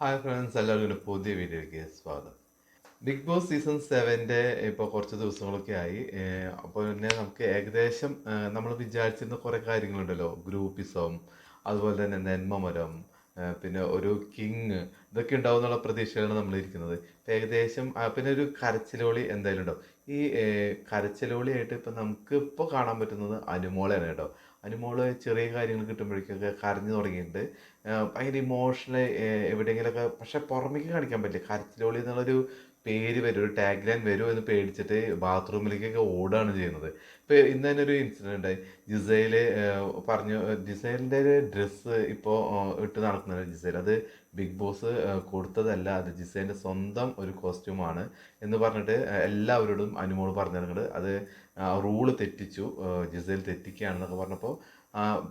Hi friends എല്ലാവർക്കും ഒരു പുതിയ വീഡിയോയ്ക്ക് സ്വാഗതം. ബിഗ് ബോസ് സീസൺ സെവന്റെ ഇപ്പോൾ കുറച്ച് ദിവസങ്ങളൊക്കെ ആയി. അപ്പോൾ തന്നെ നമുക്ക് ഏകദേശം നമ്മൾ വിചാരിച്ചിരുന്ന കുറേ കാര്യങ്ങളുണ്ടല്ലോ. ഗ്രൂപ്പിസം അതുപോലെ തന്നെ നെന്മമരം പിന്നെ ഒരു കിങ്. ഇതൊക്കെ ഉണ്ടാവും എന്നുള്ള പ്രതീക്ഷയിലാണ് നമ്മൾ ഇരിക്കുന്നത് ഏകദേശം പിന്നെ ഒരു കരച്ചിലോളി എന്തായാലും ഉണ്ടാവും. ഈ കരച്ചിലോളിയായിട്ട് ഇപ്പം നമുക്ക് ഇപ്പോൾ കാണാൻ പറ്റുന്നത് അനുമോളാണ് കേട്ടോ. അനുമോൾ ചെറിയ കാര്യങ്ങൾ കിട്ടുമ്പോഴേക്കൊക്കെ കരഞ്ഞു തുടങ്ങിയിട്ടുണ്ട്. ഭയങ്കര ഇമോഷണൽ എവിടെയെങ്കിലുമൊക്കെ പക്ഷേ പുറമേക്ക് കാണിക്കാൻ പറ്റില്ല. കരച്ചിലോളി എന്നുള്ളൊരു പേര് വരും ഒരു ടാഗ് ലൈൻ വരും എന്ന് പേടിച്ചിട്ട് ബാത്റൂമിലേക്കൊക്കെ ഓടുകയാണ് ചെയ്യുന്നത്. ഇപ്പോൾ ഇന്ന് തന്നെ ഒരു ഇൻസിഡന്റ് ഉണ്ടായി. ജിസൈൽ പറഞ്ഞു ജിസൈലിന്റെ ഒരു ഡ്രസ്സ് ഇപ്പോൾ ഇട്ട് നടക്കുന്നുണ്ട് ജിസൈൽ അത് ബിഗ് ബോസ് കൊടുത്തതല്ല. അത് ജിസൈലിന്റെ സ്വന്തം ഒരു കോസ്റ്റ്യൂമാണ് എന്ന് പറഞ്ഞിട്ട് എല്ലാവരോടും അനുമോൾ പറഞ്ഞിരുന്നത് അത് റൂൾ തെറ്റിച്ചു ജിസൈൽ തെറ്റിക്കുകയാണെന്നൊക്കെ പറഞ്ഞപ്പോൾ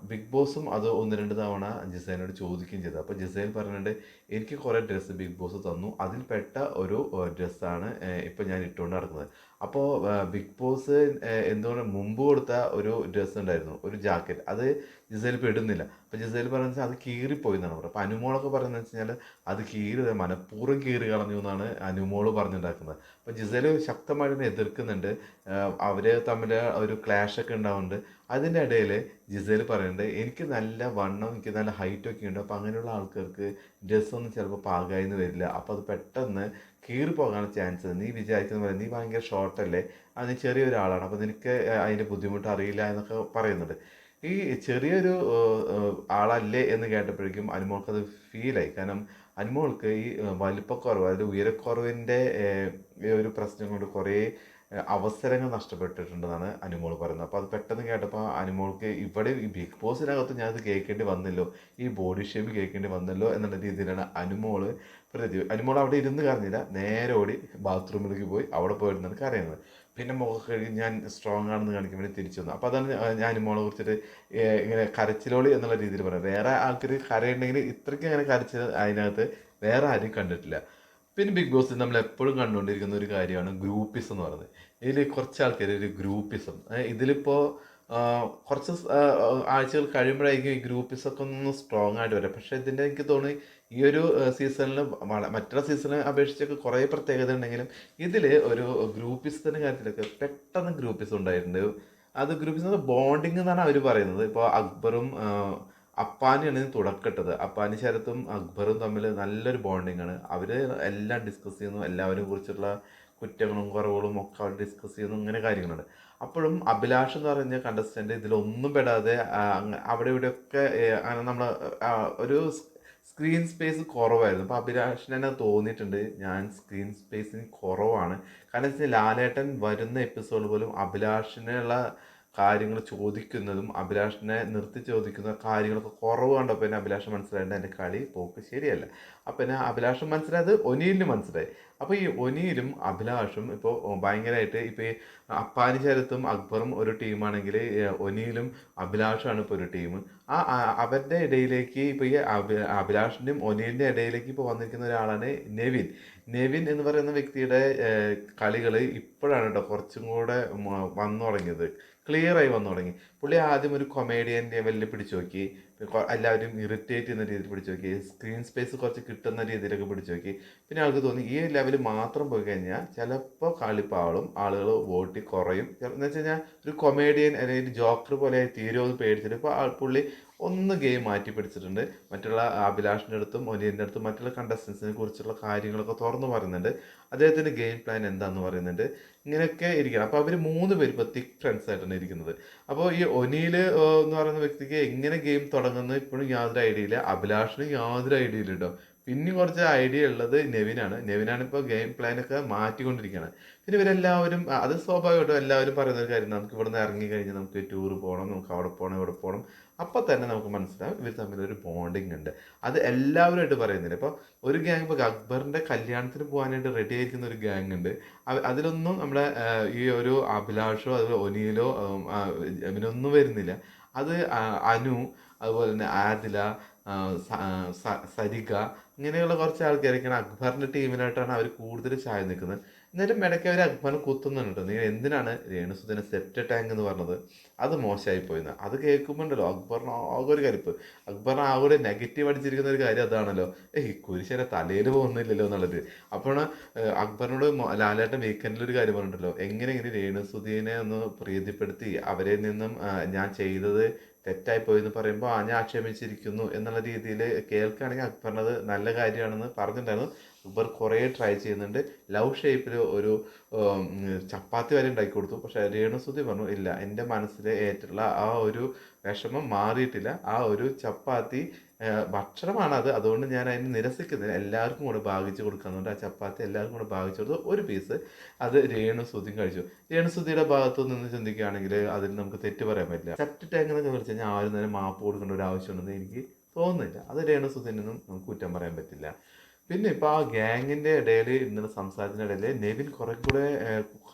ബിഗ് ബോസും അത് ഒന്ന് രണ്ട് തവണ ജിസൈനോട് ചോദിക്കുകയും ചെയ്തു. അപ്പോൾ ജിസൈൻ പറഞ്ഞിട്ടുണ്ട് എനിക്ക് കുറേ ഡ്രസ്സ് ബിഗ് ബോസ് തന്നു. അതിൽപ്പെട്ട ഒരു ഡ്രസ്സാണ് ഇപ്പോൾ ഞാൻ ഇട്ടുകൊണ്ട് നടക്കുന്നത്. അപ്പോൾ ബിഗ് ബോസ് എന്തുകൊണ്ട് മുമ്പ് കൊടുത്ത ഒരു ഡ്രസ്സ് ഉണ്ടായിരുന്നു ഒരു ജാക്കറ്റ്. അത് ജിസേൽ പെടുന്നില്ല അപ്പോൾ ജിസേൽ പറയുന്നത് അത് കീറിപ്പോയി എന്നാണ് പറയുന്നത് അപ്പോൾ അനുമോളൊക്കെ പറയുന്നത് വെച്ച് കഴിഞ്ഞാൽ അത് കീറി മനഃപൂർവം കീറി കളഞ്ഞു എന്നാണ് അനുമോൾ പറഞ്ഞുണ്ടാക്കുന്നത്. അപ്പോൾ ജിസേൽ ശക്തമായിട്ട് എതിർക്കുന്നുണ്ട്. അവർ തമ്മിൽ ഒരു ക്ലാഷ് ഒക്കെ ഉണ്ടാവുന്നുണ്ട്. അതിന്റെ ഇടയിൽ ജിസേൽ പറയുന്നുണ്ട് എനിക്ക് നല്ല വണ്ണം എനിക്ക് നല്ല ഹൈറ്റൊക്കെ ഉണ്ട്. അപ്പോൾ അങ്ങനെയുള്ള ആൾക്കാർക്ക് ഡ്രസ്സൊന്നും ചിലപ്പോൾ പാകമായിന്ന് വരില്ല. അപ്പോൾ അത് പെട്ടെന്ന് കീറി പോകാനുള്ള ചാൻസ് നീ വിചാരിക്കുന്ന പോലെ നീ ഭയങ്കര ഷോർട്ടല്ലേ അത് നീ ചെറിയൊരാളാണ്. അപ്പോൾ നിനക്ക് അതിന്റെ ബുദ്ധിമുട്ട് അറിയില്ല എന്നൊക്കെ പറയുന്നുണ്ട്. ഈ ചെറിയൊരു ആളല്ലേ എന്ന് കേട്ടപ്പോഴേക്കും അനുമോൾക്കത് ഫീലായി കാരണം അനുമോൾക്ക് ഈ വലിപ്പക്കുറവ് അതായത് ഉയരക്കുറവിന്റെ ഒരു പ്രശ്നം കൊണ്ട് കുറേ അവസരങ്ങൾ നഷ്ടപ്പെട്ടിട്ടുണ്ടെന്നാണ് അനുമോൾ പറയുന്നത്. അപ്പോൾ അത് പെട്ടെന്ന് കേട്ടപ്പോൾ അനുമോൾക്ക് ഇവിടെ ഈ ബിഗ് ബോസിനകത്ത് ഞാൻ അത് കേൾക്കേണ്ടി വന്നല്ലോ ഈ ബോഡി ഷേപ്പ് കേൾക്കേണ്ടി വന്നല്ലോ എന്നുള്ള രീതിയിലാണ് അനുമോൾ പ്രതി അനുമോൾ അവിടെ ഇരുന്ന് കരഞ്ഞില്ല. നേരെ ഓടി ബാത്റൂമിലേക്ക് പോയി അവിടെ പോയിരുന്നാണ് കരയുന്നത്. പിന്നെ മുഖം കഴുകി ഞാൻ സ്ട്രോങ് ആണെന്ന് കാണിക്കാൻ വേണ്ടി തിരിച്ചു വന്നു. അപ്പോൾ അതാണ് ഞാൻ അനുമോളെ കുറിച്ചിട്ട് ഇങ്ങനെ കരച്ചിലോളി എന്നുള്ള രീതിയിൽ പറയുന്നത്. വേറെ ആൾക്കാർ കരയുണ്ടെങ്കിൽ ഇത്രയ്ക്ക് അങ്ങനെ കരച്ചിൽ അതിനകത്ത് വേറെ ആരും കണ്ടിട്ടില്ല. പിന്നെ ബിഗ് ബോസിൽ നമ്മൾ എപ്പോഴും കണ്ടുകൊണ്ടിരിക്കുന്ന ഒരു കാര്യമാണ് ഗ്രൂപ്പിസം എന്ന് പറയുന്നത്. ഇതിൽ കുറച്ച് ആൾക്കാർ ഒരു ഗ്രൂപ്പിസം ഇതിലിപ്പോൾ കുറച്ച് ആഴ്ചകൾ കഴിയുമ്പോഴായിരിക്കും ഈ ഗ്രൂപ്പിസൊക്കെ ഒന്ന് സ്ട്രോങ് ആയിട്ട് വരാം. പക്ഷേ ഇതിന്റെ എനിക്ക് തോന്നി ഈ ഒരു സീസണിൽ മറ്റുള്ള സീസണിനെ അപേക്ഷിച്ചൊക്കെ കുറേ പ്രത്യേകത ഉണ്ടെങ്കിലും ഇതിൽ ഒരു ഗ്രൂപ്പിസത്തിന്റെ കാര്യത്തിലൊക്കെ പെട്ടെന്ന് ഗ്രൂപ്പിസം ഉണ്ടായിട്ടുണ്ട്. അത് ഗ്രൂപ്പിസം ബോണ്ടിങ് എന്നാണ് അവർ പറയുന്നത്. ഇപ്പോൾ അക്ബറും അപ്പാനിയാണ് തുടക്കട്ടത്. അപ്പാനി ശരത്തും അക്ബറും തമ്മിൽ നല്ലൊരു ബോണ്ടിങ് ആണ്. അവർ എല്ലാം ഡിസ്കസ് ചെയ്യുന്നു. എല്ലാവരും കുറിച്ചുള്ള കുറ്റങ്ങളും കുറവുകളും ഒക്കെ അവർ ഡിസ്കസ് ചെയ്യുന്നു. ഇങ്ങനെ കാര്യങ്ങളുണ്ട് അപ്പോഴും അഭിലാഷ് എന്ന് പറഞ്ഞ കണ്ടസ്റ്റന്റ് ഇതിലൊന്നും പെടാതെ അവിടെ ഇവിടെയൊക്കെ അങ്ങനെ നമ്മൾ ഒരു സ്ക്രീൻ സ്പേസ് കുറവായിരുന്നു. അപ്പോൾ അഭിലാഷിന് തന്നെ തോന്നിയിട്ടുണ്ട് ഞാൻ സ്ക്രീൻ സ്പേസിന് കുറവാണ്. കാരണം വെച്ചാൽ ലാലേട്ടൻ വരുന്ന എപ്പിസോഡ് പോലും അഭിലാഷിനുള്ള കാര്യങ്ങൾ ചോദിക്കുന്നതും അഭിലാഷിനെ നിർത്തി ചോദിക്കുന്ന കാര്യങ്ങളൊക്കെ കുറവ് കണ്ടപ്പോൾ പിന്നെ അഭിലാഷം മനസ്സിലായിട്ട് എന്റെ കളി പോക്ക് ശരിയല്ല. അപ്പം പിന്നെ അഭിലാഷം മനസ്സിലായത് ഒനിയിലിന് മനസ്സിലായി. അപ്പോൾ ഈ ഒനിയിലും അഭിലാഷും ഇപ്പോൾ ഭയങ്കരമായിട്ട് ഇപ്പോൾ ഈ അപ്പാനി ശരത്തും അക്ബറും ഒരു ടീമാണെങ്കിൽ ഒനിയിലും അഭിലാഷാണ് ഇപ്പോൾ ഒരു ടീം. ആ അവരുടെ ഇടയിലേക്ക് ഇപ്പോൾ ഈ അഭിലാഷിന്റെയും ഒനിയിലിന്റെ ഇടയിലേക്ക് ഇപ്പോൾ വന്നിരിക്കുന്ന ഒരാളാണ് നെവിൻ. നെവിൻ എന്ന് പറയുന്ന വ്യക്തിയുടെ കളികൾ ഇപ്പോഴാണ് കേട്ടോ കുറച്ചും കൂടെ വന്നു തുടങ്ങിയത്. ക്ലിയറായി വന്നു തുടങ്ങി. പുള്ളി ആദ്യം ഒരു കൊമേഡിയൻ ലെവലിൽ പിടിച്ചു നോക്കി. എല്ലാവരും ഇറിറ്റേറ്റ് ചെയ്യുന്ന രീതിയിൽ പിടിച്ചു നോക്കി. സ്ക്രീൻ സ്പേസ് കുറച്ച് കിട്ടുന്ന രീതിയിലൊക്കെ പിടിച്ചു നോക്കി. പിന്നെ ആൾക്ക് തോന്നി ഈ ലെവൽ മാത്രം പോയി കഴിഞ്ഞാൽ ചിലപ്പോൾ കളിപ്പാളും ആളുകൾ വോട്ട് കുറയും. എന്ന് വെച്ച് കഴിഞ്ഞാൽ ഒരു കൊമേഡിയൻ അല്ലെങ്കിൽ ജോക്കർ പോലെ തീരുമെന്ന് പേടിച്ചിട്ട് ഇപ്പോൾ പുള്ളി ഒന്ന് ഗെയിം മാറ്റി പിടിച്ചിട്ടുണ്ട്. മറ്റുള്ള അഭിലാഷിന്റെ അടുത്തും ഒനിയന്റെ അടുത്തും മറ്റുള്ള കണ്ടസ്റ്റൻസിനെ കുറിച്ചുള്ള കാര്യങ്ങളൊക്കെ തുറന്നു പറയുന്നുണ്ട്. അദ്ദേഹത്തിന്റെ ഗെയിം പ്ലാൻ എന്താണെന്ന് പറയുന്നുണ്ട്. ഇങ്ങനെയൊക്കെ ഇരിക്കണം. അപ്പോൾ അവർ മൂന്ന് പേര് ഇപ്പോൾ തിക് ഫ്രണ്ട്സ് ആയിട്ടാണ് ഇരിക്കുന്നത്. അപ്പോൾ ഈ ഒനിയിൽ എന്ന് പറയുന്ന വ്യക്തിക്ക് എങ്ങനെ ഗെയിം തുടങ്ങുന്നത് ഇപ്പോഴും യാതൊരു ഐഡിയ ഇല്ല അഭിലാഷിന് യാതൊരു ഐഡിയ ഇല്ല കേട്ടോ. പിന്നെ കുറച്ച് ഐഡിയ ഉള്ളത് നെവിനാണ്. നെവിനാണ് ഇപ്പോൾ ഗെയിം പ്ലാൻ പ്ലാനൊക്കെ മാറ്റിക്കൊണ്ടിരിക്കുകയാണ് പിന്നെ ഇവരെല്ലാവരും അത് സ്വാഭാവികമായിട്ടും എല്ലാവരും പറയുന്ന ഒരു കാര്യം നമുക്ക് ഇവിടുന്ന് ഇറങ്ങി കഴിഞ്ഞാൽ നമുക്ക് ടൂർ പോകണം നമുക്ക് അവിടെ പോകണം ഇവിടെ പോകണം അപ്പോൾ തന്നെ നമുക്ക് മനസ്സിലാവും ഇവർ തമ്മിൽ ഒരു ബോണ്ടിങ് ഉണ്ട്. അത് എല്ലാവരുമായിട്ട് പറയുന്നില്ല. ഇപ്പോൾ ഒരു ഗ്യാങ് ഇപ്പോൾ അക്ബറിന്റെ കല്യാണത്തിന് പോകാനായിട്ട് റെഡി ആയിരിക്കുന്ന ഒരു ഗ്യാങ് ഉണ്ട്. അതിലൊന്നും നമ്മുടെ ഈ ഒരു അഭിലാഷോ അതുപോലെ ഒനിയിലോ ഇവനൊന്നും വരുന്നില്ല. അത് അനു അതുപോലെ തന്നെ ആദില ആ, സ- ആ, സ- സരിക ഇങ്ങനെയുള്ള കുറച്ച് ആൾക്കാരൊക്കെയാണ് അക്ബറിന്റെ ടീമിനായിട്ടാണ് അവർ കൂടുതൽ ചായ നിൽക്കുന്നത്. എന്നാലും ഇടയ്ക്ക് അവർ അക്ബറിനെ കുത്തുന്നുണ്ട്. നീ എന്തിനാണ് രേണുസുദിനെ സെറ്റ് ടാങ്ക് എന്ന് പറഞ്ഞത്? അത് മോശമായി പോയിന്ന്. അത് കേൾക്കുമ്പോണ്ടല്ലോ അക്ബറിന് ആകെ ഒരു കലിപ്പ് അക്ബറിന് ആ ഒരു നെഗറ്റീവ് അടിച്ചിരിക്കുന്ന ഒരു കാര്യം അതാണല്ലോ. ഏയ് കുരിശനെ തലയിൽ പോകുന്നില്ലല്ലോ എന്നുള്ളത്. അപ്പോൾ അക്ബറിനോട് ലാലേട്ടൻ വീക്കെൻഡിൽ ഒരു കാര്യം പറഞ്ഞിട്ടുണ്ടല്ലോ. എങ്ങനെ ഇങ്ങനെ രേണുസുദീനെ ഒന്ന് പ്രീതിപ്പെടുത്തി അവരിൽ നിന്നും ഞാൻ ചെയ്തത് തെറ്റായി പോയെന്ന് പറയുമ്പോൾ ആ ഞാൻ ആക്ഷേപിച്ചിരിക്കുന്നു എന്നുള്ള രീതിയിൽ കേൾക്കുകയാണെങ്കിൽ അക്ബറിനത് നല്ല കാര്യമാണെന്ന് പറഞ്ഞിട്ടുണ്ടായിരുന്നു. അക്ബർ കുറേ ട്രൈ ചെയ്യുന്നുണ്ട്. ലവ് ഷേപ്പിൽ ഒരു ചപ്പാത്തി വരെ ഉണ്ടാക്കി കൊടുത്തു. പക്ഷേ രേണുസുതി പറഞ്ഞു ഇല്ല എന്റെ മനസ്സിലെ ഏറ്റുള്ള ആ ഒരു വിഷമം മാറിയിട്ടില്ല. ആ ഒരു ചപ്പാത്തി ഭക്ഷണമാണ് അത് അതുകൊണ്ട് ഞാൻ അതിന് നിരസിക്കുന്നില്ല. എല്ലാവർക്കും കൂടെ ഭാഗിച്ചു കൊടുക്കാന്നുണ്ട്. ആ ചപ്പാത്തി എല്ലാവർക്കും കൂടെ ഭാഗിച്ചു കൊടുത്തു. ഒരു പീസ് അത് രേണുസുതിയും കഴിച്ചു. രേണുസുതിയുടെ ഭാഗത്തു നിന്ന് ചിന്തിക്കുകയാണെങ്കിൽ അതിൽ നമുക്ക് തെറ്റ് പറയാൻ പറ്റില്ല. സെപ്റ്റ് ടാങ്ക് എന്നൊക്കെ വിളിച്ച് കഴിഞ്ഞാൽ ആരും തന്നെ മാപ്പ് കൊടുക്കേണ്ട ഒരു ആവശ്യമുണ്ടെന്ന് എനിക്ക് തോന്നുന്നില്ല. അത് രേണുസുതിനൊന്നും നമുക്ക് കുറ്റം പറയാൻ പറ്റില്ല. പിന്നെ ഇപ്പോൾ ആ ഗ്യാങ്ങിന്റെ ഇടയിൽ ഇന്നലെ സംസാരത്തിന്റെ ഇടയിൽ നെവിൻ കുറെ കൂടെ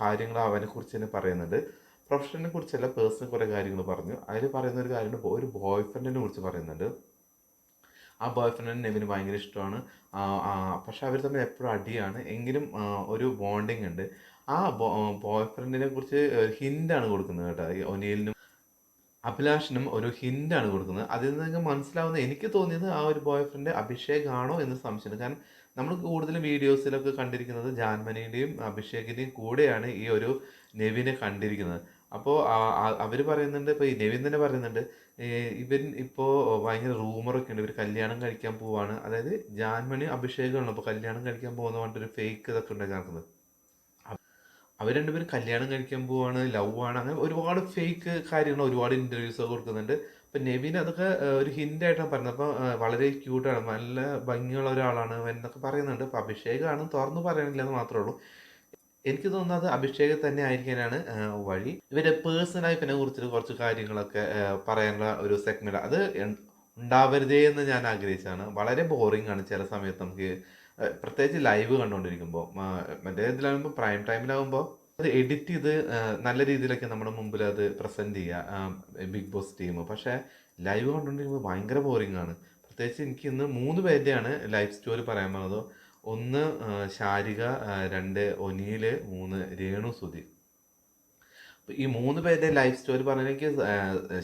കാര്യങ്ങൾ അവനെ കുറിച്ച് തന്നെ പറയുന്നുണ്ട്. പ്രൊഫഷനെ കുറിച്ചല്ല പേഴ്സണൽ കുറേ കാര്യങ്ങൾ പറഞ്ഞു. അതിൽ പറയുന്ന ഒരു കാര്യമുണ്ട്. ഒരു ബോയ് ഫ്രണ്ടിനെ കുറിച്ച് പറയുന്നുണ്ട്. ആ ബോയ് ഫ്രണ്ടിന് നെവിന് ഭയങ്കര ഇഷ്ടമാണ്. പക്ഷെ അവർ തമ്മിൽ എപ്പോഴും അടിയാണ്. എങ്കിലും ഒരു ബോണ്ടിങ് ഉണ്ട്. ആ ബോയ് ഫ്രണ്ടിനെ കുറിച്ച് ഹിന്റാണ് കൊടുക്കുന്നത് കേട്ടോ. ഒനിയലിനും അഭിലാഷിനും ഒരു ഹിന്റ് ആണ് കൊടുക്കുന്നത്. അതിൽ നിന്ന് നിങ്ങൾക്ക് മനസ്സിലാവുന്ന എനിക്ക് തോന്നിയത് ആ ഒരു ബോയ് ഫ്രണ്ട് അഭിഷേക് ആണോ എന്ന് സംശയം കാരണം നമ്മൾ കൂടുതലും വീഡിയോസിലൊക്കെ കണ്ടിരിക്കുന്നത് ജാൻമനിയുടെയും അഭിഷേകിന്റെയും കൂടെയാണ് ഈ ഒരു നെവിനെ കണ്ടിരിക്കുന്നത്. അപ്പോൾ അവർ പറയുന്നുണ്ട് ഇപ്പോൾ ഈ നെവിൻ തന്നെ പറയുന്നുണ്ട് ഇവൻ ഇപ്പോൾ ഭയങ്കര റൂമറൊക്കെ ഉണ്ട് ഇവർ കല്യാണം കഴിക്കാൻ പോവാണ്. അതായത് ജാൻമണി അഭിഷേകമാണ് അപ്പോൾ കല്യാണം കഴിക്കാൻ പോകുന്ന പറഞ്ഞിട്ടൊരു ഫേക്ക് ഇതൊക്കെ ഉണ്ടാക്കി നടക്കുന്നത്. അവർ രണ്ടുപേരും കല്യാണം കഴിക്കാൻ പോവാണ് ലവ് ആണ്. അങ്ങനെ ഒരുപാട് ഫേക്ക് കാര്യങ്ങൾ ഒരുപാട് ഇന്റർവ്യൂസ് കൊടുക്കുന്നുണ്ട്. അപ്പം നെവിൻ അതൊക്കെ ഒരു ഹിന്റ് ആയിട്ടാണ് പറയുന്നത് അപ്പം വളരെ ക്യൂട്ടാണ് നല്ല ഭംഗിയുള്ള ഒരാളാണ് എന്നൊക്കെ പറയുന്നുണ്ട്. അപ്പം അഭിഷേകാണ് തുറന്നു പറയണില്ല എന്ന് മാത്രമേ ഉള്ളൂ. എനിക്ക് തോന്നുന്നത് അഭിഷേക് തന്നെ ആയിരിക്കാനാണ് വഴി. ഇവരുടെ പേഴ്സണൽ ലൈഫിനെ കുറിച്ചിട്ട് കുറച്ച് കാര്യങ്ങളൊക്കെ പറയാനുള്ള ഒരു സെഗ്മെന്റ് അത് ഉണ്ടാവരുതേ എന്ന് ഞാൻ ആഗ്രഹിച്ചാണ് വളരെ ബോറിംഗ് ആണ് ചില സമയത്ത് നമുക്ക് പ്രത്യേകിച്ച് ലൈവ് കണ്ടുകൊണ്ടിരിക്കുമ്പോൾ മറ്റേ ഇതിലാകുമ്പോൾ പ്രൈം ടൈമിലാകുമ്പോൾ അത് എഡിറ്റ് ചെയ്ത് നല്ല രീതിയിലൊക്കെ നമ്മുടെ മുമ്പിൽ അത് പ്രസന്റ് ചെയ്യുക ബിഗ് ബോസ് ടീം പക്ഷേ ലൈവ് കണ്ടുകൊണ്ടിരിക്കുമ്പോൾ ഭയങ്കര ബോറിംഗ് ആണ്. പ്രത്യേകിച്ച് എനിക്ക് ഇന്ന് മൂന്ന് പേരുടെയാണ് ലൈഫ് സ്റ്റോറി പറയാൻ പറഞ്ഞത് ഒന്ന് ശാരിക രണ്ട് ഒനിയിൽ മൂന്ന് രേണു സുധി ഈ മൂന്ന് പേരുടെ ലൈഫ് സ്റ്റോറി പറഞ്ഞ എനിക്ക്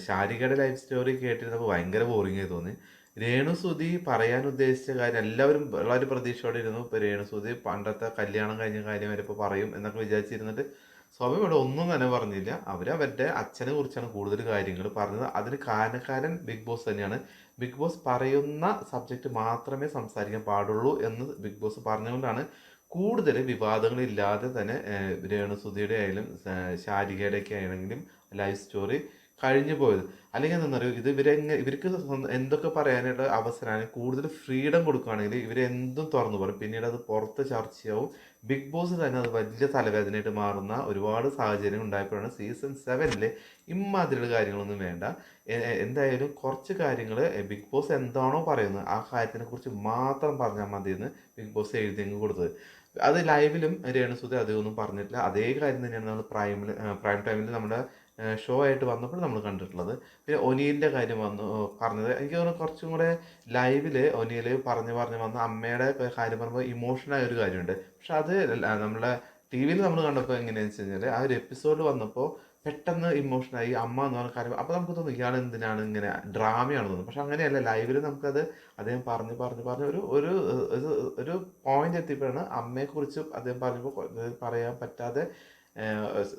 ശാരികയുടെ ലൈഫ് സ്റ്റോറി കേട്ടിരുന്നപ്പോൾ ഭയങ്കര ബോറിംഗ് ആയി തോന്നി. രേണു സുധി പറയാൻ ഉദ്ദേശിച്ച കാര്യം എല്ലാവരും വളരെ പ്രതീക്ഷയോടെ ഇരുന്നു. ഇപ്പൊ രേണു സുധി പണ്ടത്തെ കല്യാണം കഴിഞ്ഞ കാര്യം വരെ പറയും എന്നൊക്കെ വിചാരിച്ചിരുന്നിട്ട് സ്വാമി ഇവിടെ ഒന്നും തന്നെ പറഞ്ഞില്ല. അവർ അവരുടെ അച്ഛനെ കുറിച്ചാണ് കൂടുതൽ കാര്യങ്ങൾ പറഞ്ഞത്. അതിന് കാരണക്കാരൻ ബിഗ് ബോസ് തന്നെയാണ്. ബിഗ് ബോസ് പറയുന്ന സബ്ജക്റ്റ് മാത്രമേ സംസാരിക്കാൻ പാടുള്ളൂ എന്ന് ബിഗ് ബോസ് പറഞ്ഞുകൊണ്ടാണ് കൂടുതൽ വിവാദങ്ങളില്ലാതെ തന്നെ രേണുസുതിയുടെ ആയാലും ഏഹ്, ശാരികയുടെ ഒക്കെ ആണെങ്കിലും ലൈഫ് സ്റ്റോറി കഴിഞ്ഞു പോയത്. അല്ലെങ്കിൽ എന്താണെന്നറിയോ? ഇത് ഇവരെ ഇവർക്ക് എന്തൊക്കെ പറയാനായിട്ട് അവസരമാണ് കൂടുതൽ ഫ്രീഡം കൊടുക്കുകയാണെങ്കിൽ ഇവർ എന്തും തുറന്നു പറയും. പിന്നീട് അത് പുറത്ത് ചർച്ചയാവും ബിഗ് ബോസ് തന്നെ അത് വലിയ തലവേദനയായിട്ട് മാറുന്ന ഒരുപാട് സാഹചര്യം ഉണ്ടായപ്പോഴാണ് സീസൺ സെവനിൽ ഇമ്മാതിരിയുള്ള കാര്യങ്ങളൊന്നും വേണ്ട. എന്തായാലും കുറച്ച് കാര്യങ്ങൾ ബിഗ് ബോസ് എന്താണോ പറയുന്നത് ആ കാര്യത്തിനെ കുറിച്ച് മാത്രം പറഞ്ഞാൽ മതി എന്ന് ബിഗ് ബോസ് എഴുതി അങ്ങ് കൊടുത്തത്. അത് ലൈവിലും രേണുസുതി അധികമൊന്നും പറഞ്ഞിട്ടില്ല. അതേ കാര്യം തന്നെയാണ് നമ്മൾ പ്രൈമിൽ പ്രൈം ടൈമിൽ നമ്മുടെ ഷോ ആയിട്ട് വന്നപ്പോൾ നമ്മൾ കണ്ടിട്ടുള്ളത്. പിന്നെ ഒനിയലിന്റെ കാര്യം വന്നു പറഞ്ഞത്. എനിക്ക് തോന്നുന്നു കുറച്ചും കൂടെ ലൈവിൽ ഒനിയൽ പറഞ്ഞു പറഞ്ഞു വന്ന അമ്മയുടെ കാര്യം പറയുമ്പോൾ ഇമോഷണായ ഒരു കാര്യമുണ്ട്. പക്ഷെ അത് നമ്മളെ ടി വിയിൽ നമ്മൾ കണ്ടപ്പോൾ എങ്ങനെയാണെന്ന് വെച്ച് കഴിഞ്ഞാൽ ആ ഒരു എപ്പിസോഡ് വന്നപ്പോൾ പെട്ടെന്ന് ഇമോഷനായി അമ്മ എന്ന് പറഞ്ഞ കാര്യം അപ്പോൾ നമുക്ക് തോന്നും ഇയാൾ എന്തിനാണ് ഇങ്ങനെ ഡ്രാമയാണെന്ന് തോന്നുന്നു. പക്ഷെ അങ്ങനെയല്ല ലൈവിൽ നമുക്കത് അദ്ദേഹം പറഞ്ഞ് പറഞ്ഞ് പറഞ്ഞ് ഒരു ഒരു ഒരു പോയിന്റ് എത്തിയപ്പോഴാണ് അമ്മയെക്കുറിച്ച് അദ്ദേഹം പറഞ്ഞപ്പോൾ പറയാൻ പറ്റാതെ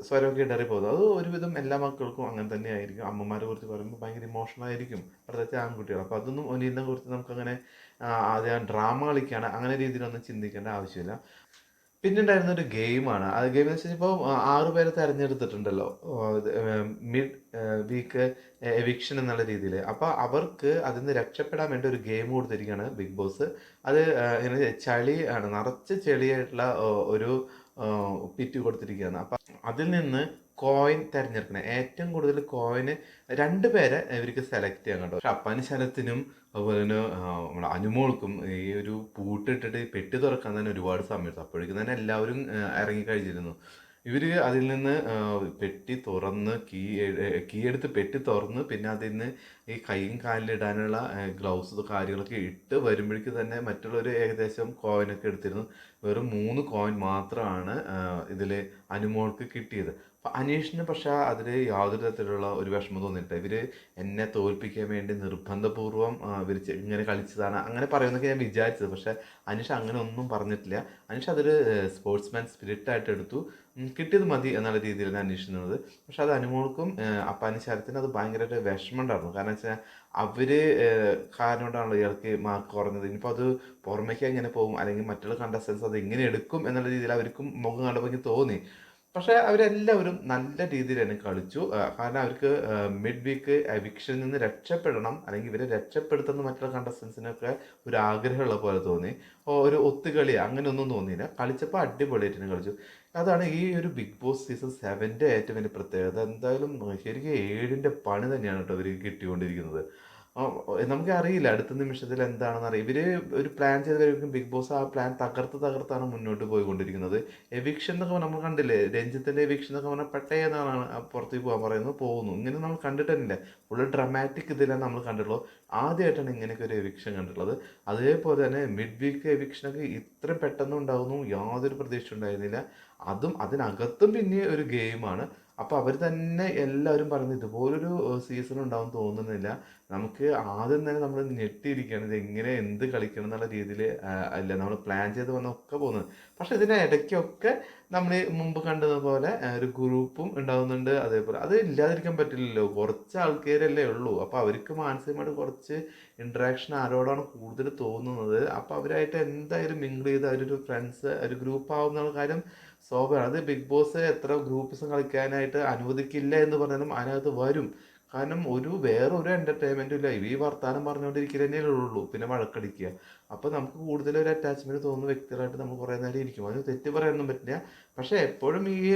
സ്വരമൊക്കെ ഇടറി പോകുന്നത് അത് ഒരുവിധം എല്ലാ മക്കൾക്കും അങ്ങനെ തന്നെ ആയിരിക്കും. അമ്മമാരെ കുറിച്ച് പറയുമ്പോൾ ഭയങ്കര ഇമോഷണൽ ആയിരിക്കും പ്രത്യേകിച്ച് ആൺകുട്ടികൾ. അപ്പോൾ അതൊന്നും ഒനിലിനെ കുറിച്ച് നമുക്കങ്ങനെ ആദ്യം ഡ്രാമ കളിക്കുകയാണ് അങ്ങനെ രീതിയിലൊന്നും ചിന്തിക്കേണ്ട ആവശ്യമില്ല. പിന്നെ ഉണ്ടായിരുന്ന ഒരു ഗെയിമാണ്. ആ ഗെയിം എന്ന് വെച്ചാൽ ഇപ്പോൾ ആറ് പേരെ തിരഞ്ഞെടുത്തിട്ടുണ്ടല്ലോ. മിഡ് വീക്ക് എവിക്ഷൻ എന്നുള്ള രീതിയിൽ. അപ്പോൾ അവർക്ക് അതിൽ നിന്ന് രക്ഷപ്പെടാൻ വേണ്ടി ഒരു ഗെയിം കൊടുത്തിരിക്കുകയാണ് ബിഗ് ബോസ്. അത് ചളി ആണ് നിറച്ച് ചെളിയായിട്ടുള്ള ഒരു പിറ്റ് കൊടുത്തിരിക്കുകയാണ്. അപ്പം അതിൽ നിന്ന് കോയിൻ തിരഞ്ഞെടുക്കണം. ഏറ്റവും കൂടുതൽ കോയിന് രണ്ട് പേരെ ഇവർക്ക് സെലക്ട് ചെയ്യാൻ കേട്ടോ പക്ഷെ അപ്പാന് ശരത്തിനും അതുപോലെ തന്നെ നമ്മുടെ അനുമോൾക്കും ഈ ഒരു പൂട്ടിട്ടിട്ട് പെട്ടി തുറക്കാൻ തന്നെ ഒരുപാട് സമയം എടുത്തു. അപ്പോഴേക്കും തന്നെ എല്ലാവരും ഇറങ്ങി ഇറങ്ങിക്കഴിഞ്ഞിരുന്നു ഇവർ അതിൽ നിന്ന് പെട്ടി തുറന്ന് കീ കീ എടുത്ത് പെട്ടി തുറന്ന് പിന്നെ അതിൽ നിന്ന് ഈ കൈയും കാലിലും ഇടാനുള്ള ഗ്ലൗസ് കാര്യങ്ങളൊക്കെ ഇട്ട് വരുമ്പോഴേക്ക് തന്നെ മറ്റുള്ളവർ ഏകദേശം കോയിനൊക്കെ എടുത്തിരുന്നു. വെറും മൂന്ന് കോയിൻ മാത്രമാണ് ഇതിൽ അനുമോൾക്ക് കിട്ടിയത്. അനീഷിന് പക്ഷേ അതിൽ യാതൊരു തരത്തിലുള്ള ഒരു വിഷമം തോന്നിയിട്ട് ഇവർ എന്നെ തോൽപ്പിക്കാൻ വേണ്ടി നിർബന്ധപൂർവം ഇവർ ഇങ്ങനെ കളിച്ചതാണ് അങ്ങനെ പറയുമെന്നൊക്കെ ഞാൻ വിചാരിച്ചത്. പക്ഷേ അനീഷ് അങ്ങനെ ഒന്നും പറഞ്ഞിട്ടില്ല. അനീഷ് അതൊരു സ്പോർട്സ്മാൻ സ്പിരിറ്റ് ആയിട്ട് എടുത്തു കിട്ടിയത് മതി എന്നുള്ള രീതിയിലാണ് അന്വേഷിക്കുന്നത് പക്ഷേ അത് അനുമോൾക്കും അപ്പാനി ശരത്തിന് അത് ഭയങ്കരമായിട്ട് വിഷമം ഉണ്ടായിരുന്നു കാരണം വെച്ചാൽ അവർ കാരണം കൊണ്ടാണല്ലോ ഇയാൾക്ക് മാർക്ക് കുറഞ്ഞത്. ഇനിയിപ്പോൾ അത് പുറമേക്ക് എങ്ങനെ പോകും? അല്ലെങ്കിൽ മറ്റുള്ള കണ്ടസ്റ്റൻസ് അത് എങ്ങനെ എടുക്കും എന്നുള്ള രീതിയിൽ അവർക്കും മുഖം കണ്ടപ്പോൾ തോന്നി. പക്ഷേ അവരെല്ലാവരും നല്ല രീതിയിൽ തന്നെ കളിച്ചു കാരണം അവർക്ക് മിഡ് വീക്ക് എവിക്ഷനിൽ നിന്ന് രക്ഷപ്പെടണം. അല്ലെങ്കിൽ ഇവരെ രക്ഷപ്പെടുത്തുന്ന മറ്റുള്ള കണ്ടസ്റ്റൻസിനൊക്കെ ഒരു ആഗ്രഹമുള്ള പോലെ തോന്നി. ഒരു ഒത്തുകളി അങ്ങനെയൊന്നും തോന്നിയില്ല. കളിച്ചപ്പോൾ അടിപൊളിയായിട്ട് തന്നെ കളിച്ചു. അതാണ് ഈ ഒരു ബിഗ് ബോസ് സീസൺ സെവന്റെ ഏറ്റവും വലിയ പ്രത്യേകത. എന്തായാലും ശരിക്കും ഏഴിന്റെ പണി തന്നെയാണ് കേട്ടോ അവർ കിട്ടിക്കൊണ്ടിരിക്കുന്നത്. നമുക്ക് അറിയില്ല അടുത്ത നിമിഷത്തിൽ എന്താണെന്ന് അറിയാം. ഇവർ ഒരു പ്ലാൻ ചെയ്ത് വരുമ്പോൾ ബിഗ് ബോസ് ആ പ്ലാൻ തകർത്ത് തകർത്താണ് മുന്നോട്ട് പോയിക്കൊണ്ടിരിക്കുന്നത്. എവിക്ഷൻ എന്നൊക്കെ നമ്മൾ കണ്ടില്ലേ? രഞ്ജിത്തിന്റെ എവിക്ഷൻ എന്നൊക്കെ പറഞ്ഞാൽ പെട്ടെന്നാണ് പുറത്തേക്ക് പോകാൻ പറയുന്നത്. പോകുന്നു. ഇങ്ങനെ നമ്മൾ കണ്ടിട്ടില്ല ഫുള്ള് ഡ്രമാറ്റിക് ഇതിലാണ് നമ്മൾ കണ്ടിട്ടുള്ളൂ ആദ്യമായിട്ടാണ് ഇങ്ങനെയൊക്കെ ഒരു എവിക്ഷൻ കണ്ടിട്ടുള്ളത്. അതേപോലെ തന്നെ മിഡ് വീക്ക് എവിക്ഷനൊക്കെ ഇത്ര പെട്ടെന്ന് ഉണ്ടാകുന്നു യാതൊരു പ്രതീക്ഷ ഉണ്ടായിരുന്നില്ല. അതും അതിനകത്തും പിന്നെ ഒരു ഗെയിമാണ് അപ്പോൾ അവർ തന്നെ എല്ലാവരും പറയുന്നത് ഇതുപോലൊരു സീസൺ ഉണ്ടാവും തോന്നുന്നില്ല. നമുക്ക് ആദ്യം തന്നെ നമ്മൾ ഞെട്ടിയിരിക്കുകയാണ് ഇത് എങ്ങനെ എന്ത് കളിക്കണം എന്നുള്ള രീതിയിൽ അല്ല നമ്മൾ പ്ലാൻ ചെയ്ത് വന്നൊക്കെ പോകുന്നത്. പക്ഷെ ഇതിന്റെ ഇടയ്ക്കൊക്കെ നമ്മൾ മുമ്പ് കണ്ടതുപോലെ ഒരു ഗ്രൂപ്പും ഉണ്ടാകുന്നുണ്ട് അതേപോലെ അത് ഇല്ലാതിരിക്കാൻ പറ്റില്ലല്ലോ. കുറച്ച് ആൾക്കാരല്ലേ ഉള്ളൂ. അപ്പോൾ അവർക്ക് മാനസികമായിട്ട് കുറച്ച് ഇൻട്രാക്ഷൻ ആരോടാണ് കൂടുതൽ തോന്നുന്നത്. അപ്പോൾ അവരായിട്ട് എന്തായാലും മിങ്കിൾ ചെയ്ത് അവരൊരു ഫ്രണ്ട്സ് ഒരു ഗ്രൂപ്പ് ആവുന്ന കാര്യം സ്വാഭാവികമാണ് അത് ബിഗ് ബോസ് എത്ര ഗ്രൂപ്പ്സും കളിക്കാനായിട്ട് അനുവദിക്കില്ല എന്ന് പറഞ്ഞാലും അതിനകത്ത് വരും. കാരണം ഒരു വേറെ ഒരു എന്റർടൈൻമെന്റും ഇല്ല. ഈ വർത്താനം പറഞ്ഞുകൊണ്ടിരിക്കുക തന്നെയല്ലേ ഉള്ളൂ. പിന്നെ വഴക്കടിക്കുക അപ്പോൾ നമുക്ക് കൂടുതൽ ഒരു അറ്റാച്ച്മെന്റ് തോന്നുന്ന വ്യക്തികളായിട്ട് നമ്മൾ കുറേ നേരം ഇരിക്കും. അതിന് തെറ്റ് പറയാനൊന്നും പറ്റില്ല. പക്ഷേ എപ്പോഴും ഈ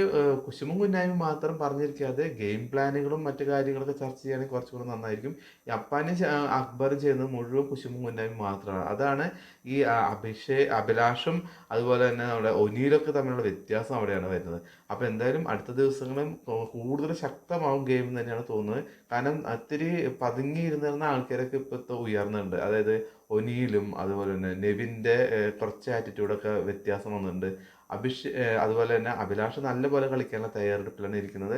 കുശുമും കുന്നായ്മ മാത്രം പറഞ്ഞിരിക്കാതെ ഗെയിം പ്ലാനുകളും മറ്റു കാര്യങ്ങളൊക്കെ ചർച്ച ചെയ്യുകയാണെങ്കിൽ കുറച്ചുകൂടെ നന്നായിരിക്കും. ഈ അപ്പാനും അക്ബറും ചെയ്യുന്നത് മുഴുവൻ കുശുമും കുന്നായ്മ മാത്രമാണ്. അതാണ് ഈ അഭിഷേ അഭിലാഷും അതുപോലെ തന്നെ നമ്മുടെ ഒനീലൊക്കെ തമ്മിലുള്ള വ്യത്യാസം അവിടെയാണ് വരുന്നത്. അപ്പോൾ എന്തായാലും അടുത്ത ദിവസങ്ങളും കൂടുതൽ ശക്തമാവും ഗെയിം തന്നെയാണ് തോന്നുന്നത്. കാരണം ഒത്തിരി പതുങ്ങിയിരുന്നിരുന്ന ആൾക്കാരൊക്കെ ഇപ്പോഴത്തെ ഉയർന്നുണ്ട് അതായത് ഒനിയിലും അതുപോലെ തന്നെ നെവിന്റെ കുറച്ച് ആറ്റിറ്റ്യൂഡൊക്കെ വ്യത്യാസം വന്നിട്ടുണ്ട്. അഭിഷ് അതുപോലെ തന്നെ അഭിലാഷ് നല്ലപോലെ കളിക്കാനുള്ള തയ്യാറെടുപ്പിലാണ് ഇരിക്കുന്നത്.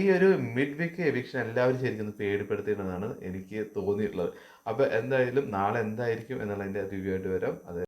ഈ ഒരു മിഡ് വിക്ക് എവിക്ഷൻ എല്ലാവരും ശരിക്കും പേടിപ്പെടുത്തിയിട്ടുണ്ടെന്നാണ് എനിക്ക് തോന്നിയിട്ടുള്ളത്. അപ്പോൾ എന്തായാലും നാളെ എന്തായിരിക്കും എന്നുള്ളതിന്റെ റിവ്യൂ ആയിട്ട് വരാം. അത്